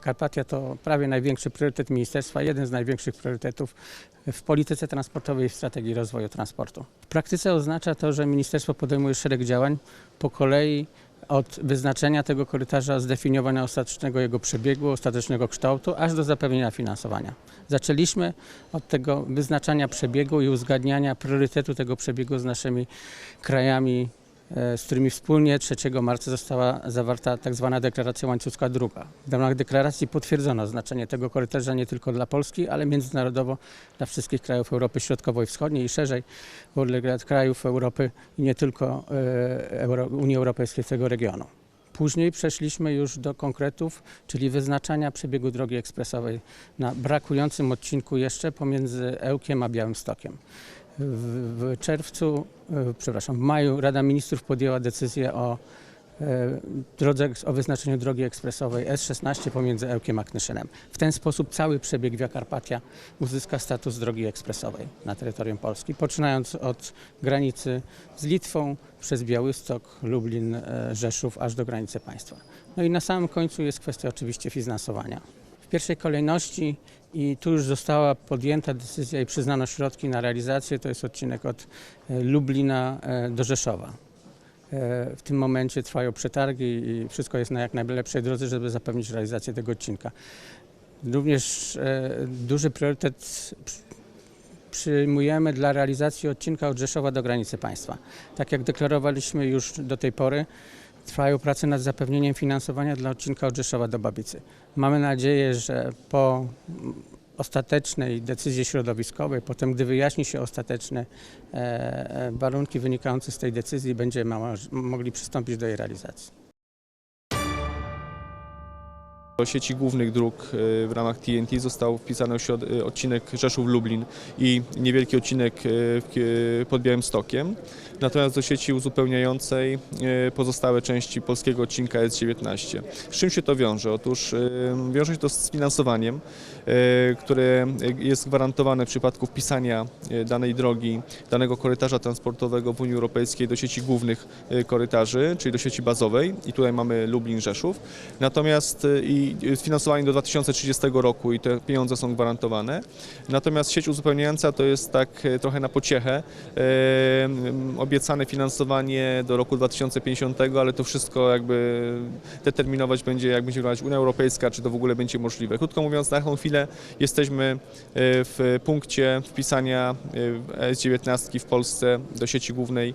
Carpatia to prawie największy priorytet ministerstwa, jeden z największych priorytetów w polityce transportowej i w strategii rozwoju transportu. W praktyce oznacza to, że ministerstwo podejmuje szereg działań po kolei od wyznaczenia tego korytarza, zdefiniowania ostatecznego jego przebiegu, ostatecznego kształtu, aż do zapewnienia finansowania. Zaczęliśmy od tego wyznaczania przebiegu i uzgadniania priorytetu tego przebiegu z naszymi krajami, z którymi wspólnie 3 marca została zawarta tak zwana deklaracja łańcuska druga. W ramach deklaracji potwierdzono znaczenie tego korytarza nie tylko dla Polski, ale międzynarodowo dla wszystkich krajów Europy Środkowo i Wschodniej i szerzej w ogóle dla krajów Europy i nie tylko e, Euro, Unii Europejskiej, tego regionu. Później przeszliśmy już do konkretów, czyli wyznaczania przebiegu drogi ekspresowej na brakującym odcinku jeszcze pomiędzy Ełkiem a Białymstokiem. W, czerwcu, e, przepraszam, w maju Rada Ministrów podjęła decyzję o e, drodze, o wyznaczeniu drogi ekspresowej S16 pomiędzy Ełkiem a Knyszynem. W ten sposób cały przebieg Via Carpatia uzyska status drogi ekspresowej na terytorium Polski, poczynając od granicy z Litwą przez Białystok, Lublin, e, Rzeszów, aż do granicy państwa. No i na samym końcu jest kwestia oczywiście finansowania. Pierwszej kolejności i tu już została podjęta decyzja i przyznano środki na realizację, to jest odcinek od e, Lublina e, do Rzeszowa. E, W tym momencie trwają przetargi i wszystko jest na jak najlepszej drodze, żeby zapewnić realizację tego odcinka. Również duży priorytet przy- przyjmujemy dla realizacji odcinka od Rzeszowa do granicy państwa. Tak jak deklarowaliśmy już do tej pory, trwają prace nad zapewnieniem finansowania dla odcinka od Rzeszowa do Babicy. Mamy nadzieję, że po ostatecznej decyzji środowiskowej, potem gdy wyjaśni się ostateczne e, e, warunki wynikające z tej decyzji, będziemy mo- mogli przystąpić do jej realizacji. Do sieci głównych dróg y, w ramach TNT został wpisany y, odcinek Rzeszów-Lublin i niewielki odcinek y, pod Białymstokiem. Natomiast do sieci uzupełniającej pozostałe części polskiego odcinka S19. Z czym się to wiąże? Otóż wiąże się to z finansowaniem, które jest gwarantowane w przypadku wpisania danej drogi, danego korytarza transportowego w Unii Europejskiej do sieci głównych korytarzy, czyli do sieci bazowej i tutaj mamy Lublin-Rzeszów. Natomiast y, i sfinansowanie do 2030 roku i te pieniądze są gwarantowane. Natomiast sieć uzupełniająca to jest tak e, trochę na pociechę. E, Obiecane finansowanie do roku 2050, ale to wszystko jakby determinować będzie, jak będzie wyglądać Unia Europejska, czy to w ogóle będzie możliwe. Krótko mówiąc, na tą chwilę jesteśmy e, w punkcie wpisania e, S19 w Polsce do sieci głównej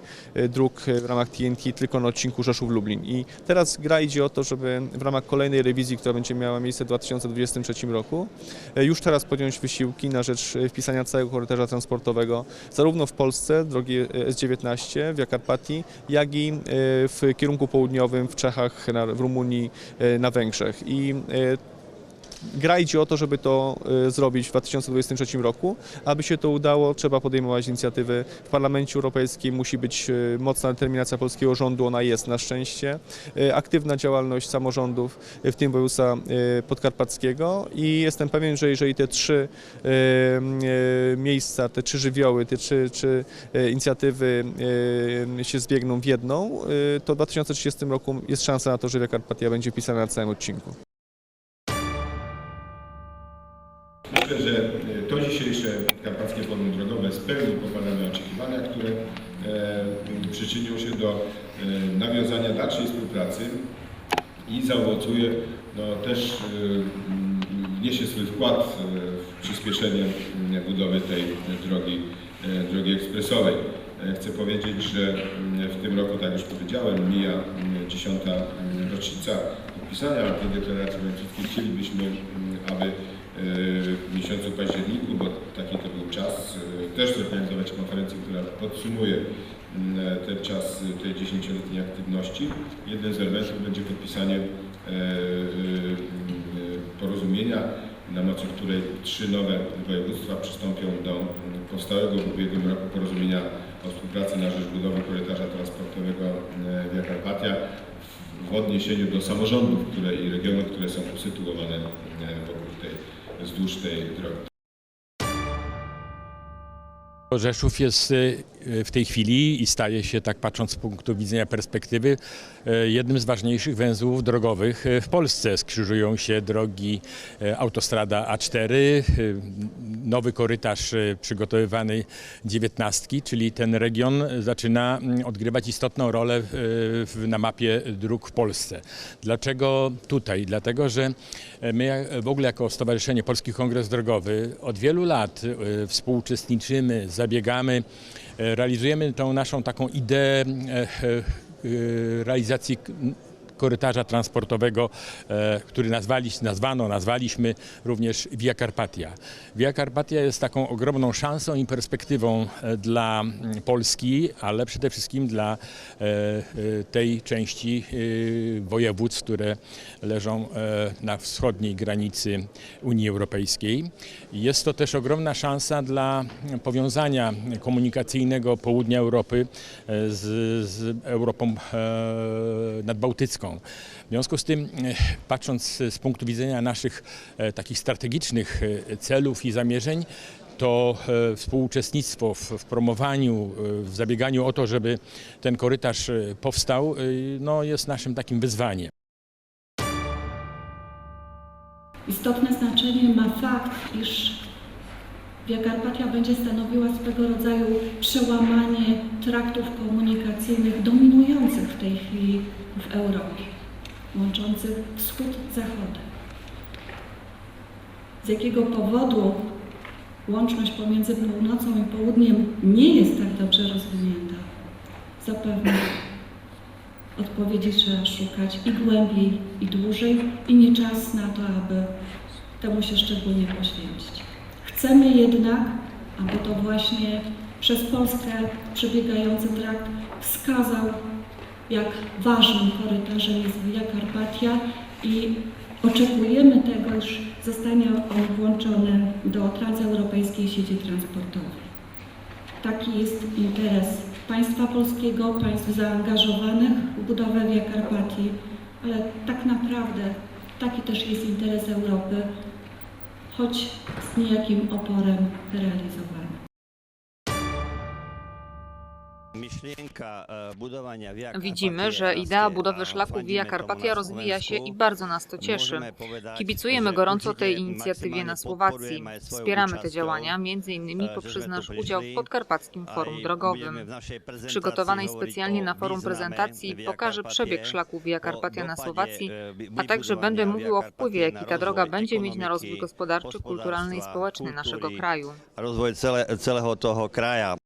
dróg w ramach TNT tylko na odcinku Rzeszów-Lublin. I teraz gra idzie o to, żeby w ramach kolejnej rewizji, która będzie miała miejsce w 2023 roku, e, już teraz podjąć wysiłki na rzecz e, wpisania całego korytarza transportowego, zarówno w Polsce, drogi e, S19 w Jakarpatii, jak i w kierunku południowym w Czechach, w Rumunii, na Węgrzech. I Gra idzie o to, żeby to e, zrobić w 2023 roku. Aby się to udało, trzeba podejmować inicjatywy w Parlamencie Europejskim, musi być e, mocna determinacja polskiego rządu, ona jest na szczęście, e, aktywna działalność samorządów, w tym województwa podkarpackiego i jestem pewien, że jeżeli te trzy miejsca, te trzy żywioły, te trzy, trzy inicjatywy się zbiegną w jedną, to w 2030 roku jest szansa na to, że Via będzie pisana na całym odcinku. Spełni pokładane oczekiwania, które e, przyczynią się do e, nawiązania dalszej współpracy i zaowocuje, no też e, wniesie swój wkład e, w przyspieszenie budowy tej drogi, e, drogi ekspresowej. E, Chcę powiedzieć, że w tym roku, tak już powiedziałem, mija dziesiąta rocznica podpisania tej deklaracji. Chcielibyśmy, aby w miesiącu październiku, bo taki to był czas, e, też zorganizować konferencję, która podsumuje mm, ten czas tej dziesięcioletniej aktywności. Jeden z elementów będzie podpisanie e, e, porozumienia, na mocy której trzy nowe województwa przystąpią do mm, powstałego w ubiegłym roku porozumienia o współpracy na rzecz budowy korytarza transportowego e, Via Carpatia w- odniesieniu do samorządów które, i regionów, które są usytuowane e, wokół tej, wzdłuż tej drogi. Rzeszów jest y, w tej chwili i staje się, tak patrząc z punktu widzenia perspektywy, y, jednym z ważniejszych węzłów drogowych y, w Polsce. Skrzyżują się drogi y, autostrada A4, y, nowy korytarz y, przygotowywany dziewiętnastki, czyli ten region zaczyna mm, odgrywać istotną rolę y, na mapie dróg w Polsce. Dlaczego tutaj? Dlatego, że my jak- w ogóle jako Stowarzyszenie Polski Kongres Drogowy od wielu lat y, współuczestniczymy, zabiegamy, y, realizujemy tą naszą taką ideę e, e, realizacji korytarza transportowego, e, który nazwaliśmy, nazwano, nazwaliśmy również Via Carpatia. Via Carpatia jest taką ogromną szansą i perspektywą e, dla Polski, ale przede wszystkim dla e, tej części województw, które leżą na wschodniej granicy Unii Europejskiej. Jest to też ogromna szansa dla powiązania komunikacyjnego południa Europy z, z Europą e, nadbałtycką. W związku z tym, e, patrząc z punktu widzenia naszych e, takich strategicznych e, celów i zamierzeń, to współuczestnictwo w, promowaniu, w zabieganiu o to, żeby ten korytarz powstał, no, jest naszym takim wyzwaniem. Istotne znaczenie ma fakt, iż Via Carpatia będzie stanowiła swego rodzaju przełamanie traktów komunikacyjnych dominujących w tej chwili w Europie, łączących wschód z zachodem. Z jakiego powodu łączność pomiędzy północą i południem nie jest tak dobrze rozwinięta? Zapewne Odpowiedzi trzeba szukać i głębiej, i dłużej, i nie czas na to, aby temu się szczególnie poświęcić. Chcemy jednak, aby to właśnie przez Polskę przebiegający trakt wskazał, jak ważnym korytarzem jest Via Carpatia i oczekujemy tego, iż zostanie on włączony do transeuropejskiej sieci transportowej. Taki jest interes państwa polskiego, państw zaangażowanych w budowę Via Carpatii, ale tak naprawdę taki też jest interes Europy, choć z niejakim oporem realizowany. Widzimy, Carpatia że idea budowy szlaku Via Carpatia rozwija się i bardzo nas to cieszy. Kibicujemy gorąco tej inicjatywie na Słowacji. Wspieramy te działania, między innymi e, poprzez nasz udział w podkarpackim forum drogowym. w Przygotowanej specjalnie na forum prezentacji pokażę przebieg szlaku Via Carpatia na dopadzie, Słowacji, e, a także będę mówił o wpływie, jaki ta droga rozwój będzie mieć na rozwój gospodarczy, kulturalny i społeczny naszego kraju. celé, celého toho kraja.